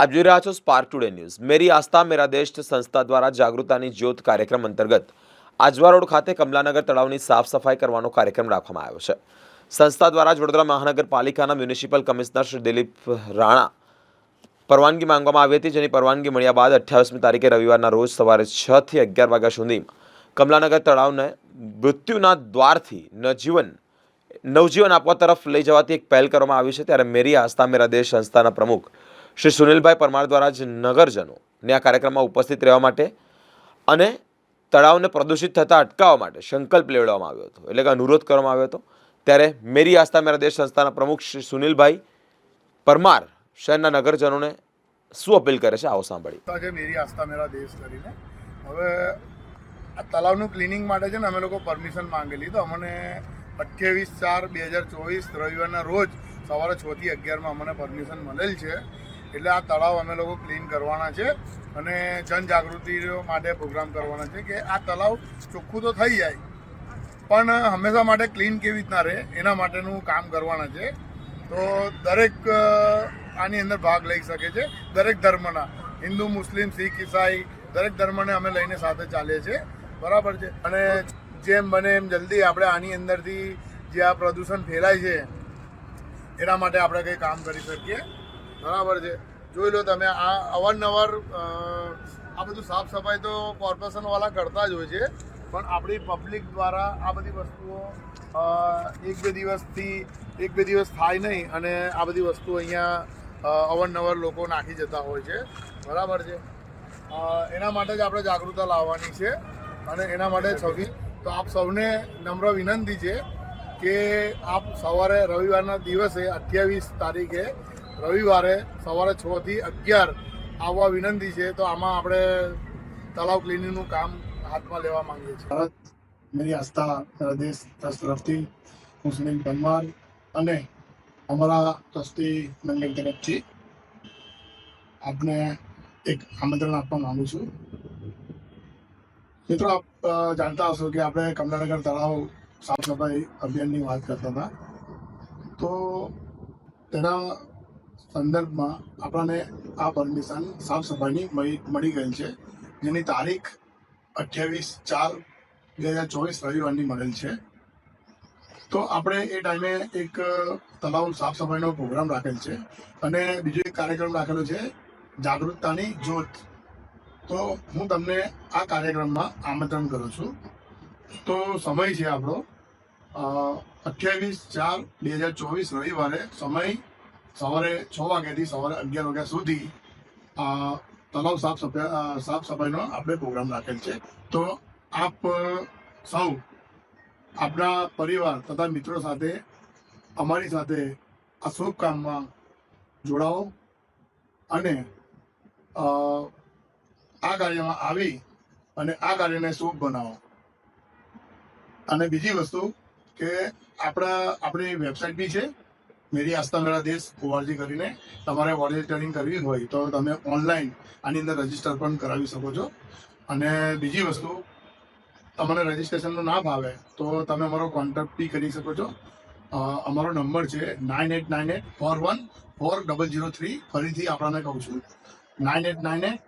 આપ જોઈ રહ્યા છો Spark Today News Meri Aastha, Mera Desh સંસ્થા દ્વારા જાગૃતતાની જ્યોત કાર્યક્રમ અંતર્ગત આજવા રોડ ખાતે કમલાનગર તળાવની સાફ સફાઈ કરવાનો કાર્યક્રમ રાખવામાં આવ્યો છે. સંસ્થા દ્વારા જ વડોદરા મહાનગરપાલિકાના મ્યુનિસિપલ કમિશનર શ્રી દિલીપ રાણા પરવાનગી માંગવામાં આવી હતી, જેની પરવાનગી મળ્યા બાદ અઠ્યાવીસમી તારીખે રવિવારના રોજ સવારે છ થી અગિયાર વાગ્યા સુધી કમલાનગર તળાવને મૃત્યુના દ્વારથી નજીવન નવજીવન આપવા તરફ લઈ જવાથી એક પહેલ કરવામાં આવી છે. ત્યારે મેરી આસ્થા, મેરા દેશ સંસ્થાના પ્રમુખ શ્રી સુનિલભાઈ પરમાર દ્વારા જ નગરજનોને આ કાર્યક્રમમાં ઉપસ્થિત રહેવા માટે અને તળાવને પ્રદૂષિત થતાં અટકાવવા માટે સંકલ્પ લેવડાવવામાં આવ્યો હતો. એટલે કે અનુરોધ કરવામાં આવ્યો હતો. ત્યારે મેરી આસ્થા, મેરા દેશ સંસ્થાના પ્રમુખ શ્રી સુનિલભાઈ પરમાર શહેરના નગરજનોને શું અપીલ કરે છે? આવો સાંભળી છે મેરી આસ્થા, મેરા દેશ કરીને હવે આ તળાવનું ક્લિનિંગ માટે છે ને અમે લોકો પરમિશન માંગેલી તો અમને અઠ્યાવીસ ચાર બે હજાર ચોવીસ રવિવારના રોજ સવારે છ થી અગિયારમાં અમને પરમિશન મળેલ છે. એટલે આ તળાવ અમે લોકો ક્લીન કરવાના છે અને જનજાગૃતિ માટે પ્રોગ્રામ કરવાના છે કે આ તળાવ ચોખ્ખું તો થઈ જાય, પણ હંમેશા માટે ક્લીન કેવી રીતના રહે એના માટેનું કામ કરવાના છે. તો દરેક આની અંદર ભાગ લઈ શકે છે. દરેક ધર્મના, હિન્દુ, મુસ્લિમ, શીખ, ઈસાઈ, દરેક ધર્મને અમે લઈને સાથે ચાલીએ છીએ. બરાબર છે? અને જેમ બને એમ જલ્દી આપણે આની અંદરથી જે આ પ્રદૂષણ ફેલાય છે, એના માટે આપણે કંઈ કામ કરી શકીએ. બરાબર છે. જોઈ લો તમે, આ અવારનવાર આ બધું સાફ સફાઈ તો કોર્પોરેશનવાળા કરતા જ હોય છે, પણ આપણી પબ્લિક દ્વારા આ બધી વસ્તુઓ એક બે દિવસથી, એક બે દિવસ થાય નહીં અને આ બધી વસ્તુઓ અહીંયા અવારનવાર લોકો નાખી જતા હોય છે. બરાબર છે. એના માટે જ આપણે જાગૃતતા લાવવાની છે અને એના માટે છવ્વીસ તો આપ સૌને નમ્ર વિનંતી છે કે આપ સવારે રવિવારના દિવસે અઠ્યાવીસ તારીખે રવિવારે સવારે છ થી અગિયાર આવવા વિનંતી છે, તો આમાં આપણે તળાવ ક્લિનિંગનું કામ હાથમાં લેવા માંગીએ છીએ. ભારત, મેરી આસ્થા, મેરા દેશ તરફથી હું સુનિલ પરમાર અને અમારા ટ્રસ્ટી મંડળ તરફથી આપને એક આમંત્રણ આપવા માંગુ છું. મિત્રો, આપ જાણતા હશો કે આપણે કમલાનગર તળાવ સાફ સફાઈ અભિયાનની વાત કરતા હતા. તો તેના સંદર્ભમાં આપણને આ પરમિશન સાફ સફાઈની મળી ગયેલ છે. જેની તારીખ અઠ્યાવીસ ચાર બે હજાર ચોવીસ રવિવારની મળેલ છે. તો આપણે એ ટાઈમે એક તળાવ સાફ સફાઈનો પ્રોગ્રામ રાખેલ છે. અને બીજો એક કાર્યક્રમ રાખેલો છે, જાગૃતતાની જ્યોત. તો હું તમને આ કાર્યક્રમમાં આમંત્રણ કરું છું. તો સમય છે આપણો અઠ્યાવીસ ચાર બે હજાર ચોવીસ રવિવારે સમય સવારે છ વાગ્યાથી સવારે અગિયાર વાગ્યા સુધી તળાવ સાફ સફાઈ સાફ સફાઈનો આપણે પ્રોગ્રામ રાખેલ છે. તો આપ સૌ આપણા પરિવાર તથા મિત્રો સાથે, અમારી સાથે આ શુભ કામમાં જોડાઓ અને આ કાર્યમાં આવી અને આ કાર્યને શુભ બનાવો. અને બીજી વસ્તુ કે આપણા, આપણી વેબસાઇટ બી છે મેરી આસ્થા મેળા દેશ ઓઆરજી કરીને તમારે વોલેન્ટિયરિંગ કરવી હોય તો તમે ઓનલાઈન આની અંદર રજિસ્ટર પણ કરાવી શકો છો. અને બીજી વસ્તુ, તમને રજીસ્ટ્રેશનનું ના ભાવે તો તમે અમારો કોન્ટેક્ટ બી કરી શકો છો. અમારો નંબર છે nine eight nine eight four one four double zero three ફરીથી આપણાને કહું છું nine eight nine eight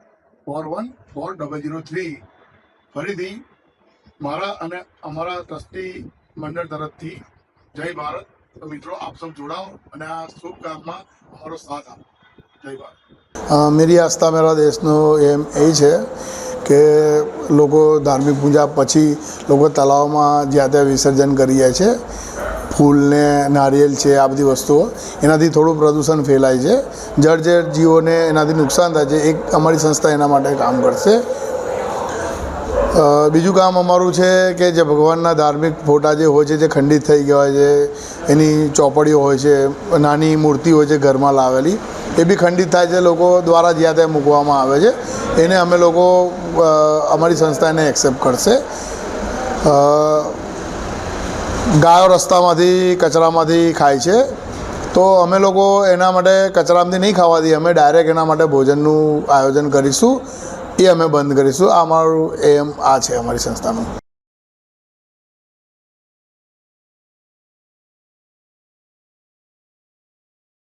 four one four double zero three ફરીથી મારા અને અમારા ટ્રસ્ટી મંડળ તરફથી જય ભારત. તો મિત્રો, આપ સૌ જોડાઓ અને આ શુભ કામમાં અમારો સાથ આપો. જય ભારત. મેરી આસ્થા મેરા દેશનો એમ એ છે કે લોકો ધાર્મિક પૂજા પછી લોકો તળાવમાં જ્યાં ત્યાં વિસર્જન કરી જાય છે. ફૂલને, નારિયેલ છે, આ બધી વસ્તુઓ. એનાથી થોડું પ્રદૂષણ ફેલાય છે. જળ જળ જીવોને એનાથી નુકસાન થાય છે. એક અમારી સંસ્થા એના માટે કામ કરશે. બીજું કામ અમારું છે કે જે ભગવાનના ધાર્મિક ફોટા જે હોય છે, જે ખંડિત થઈ ગયા હોય છે, એની ચોપડીઓ હોય છે, નાની મૂર્તિ હોય છે ઘરમાં લાવેલી, એ બી ખંડિત થાય છે, લોકો દ્વારા જ્યાં ત્યાં મૂકવામાં આવે છે. એને અમે લોકો અમારી સંસ્થા એને એક્સેપ્ટ કરશે. ગાયો રસ્તામાંથી, કચરામાંથી ખાય છે. તો અમે લોકો એના માટે કચરામાંથી નહીં ખાવા દઈએ અમે ડાયરેક્ટ એના માટે ભોજનનું આયોજન કરીશું. એ અમે બંધ કરીશું. આ અમારું એમ આ છે અમારી સંસ્થાનું.